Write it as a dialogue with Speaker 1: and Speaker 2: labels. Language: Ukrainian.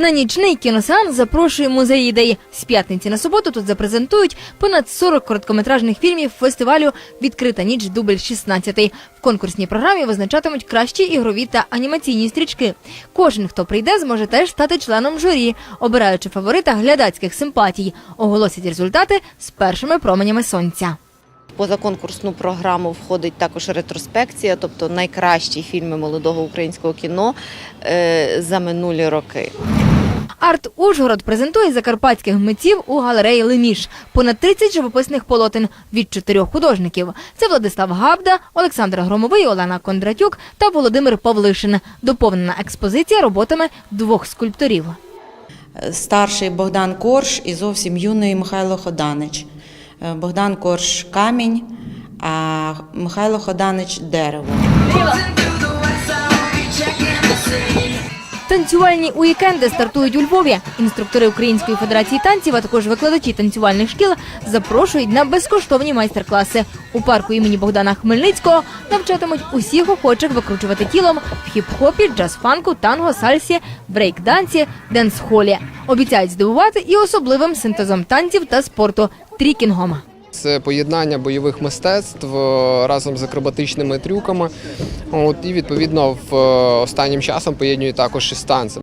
Speaker 1: На нічний кіносеанс запрошує музей ідей. З п'ятниці на суботу тут запрезентують понад 40 короткометражних фільмів фестивалю Відкрита ніч дубль 16 В конкурсній програмі визначатимуть кращі ігрові та анімаційні стрічки. Кожен, хто прийде, зможе теж стати членом журі, обираючи фаворита глядацьких симпатій. Оголосять результати з першими променями сонця.
Speaker 2: Позаконкурсну програму входить також ретроспекція, тобто найкращі фільми молодого українського кіно е, за минулі роки.
Speaker 1: Арт Ужгород презентує закарпатських митців у галереї Леміш. Понад 30 живописних полотен від чотирьох художників. Це Владислав Габда, Олександр Громовий, Олена Кондратюк та Володимир Павлишин. Доповнена експозиція роботами двох скульпторів.
Speaker 3: старший Богдан Корж і зовсім юний Михайло Ходанич. Е, Богдан Корж камінь, а Михайло Ходанич дерево.
Speaker 1: Танцювальні уікенди стартують у Львові. Інструктори Української федерації танців, а також викладачі танцювальних шкіл запрошують на безкоштовні майстер-класи. У парку імені Богдана Хмельницького навчатимуть усіх охочих викручувати тілом в хіп-хопі, джаз-фанку, танго, сальсі, брейк-дансі, денс-холі. Обіцяють здивувати і особливим синтезом танців та спорту трікінгом.
Speaker 4: Це поєднання бойових мистецтв е, разом з акробатичними трюками. От, і відповідно в е, останнім часом поєднує також і танцем.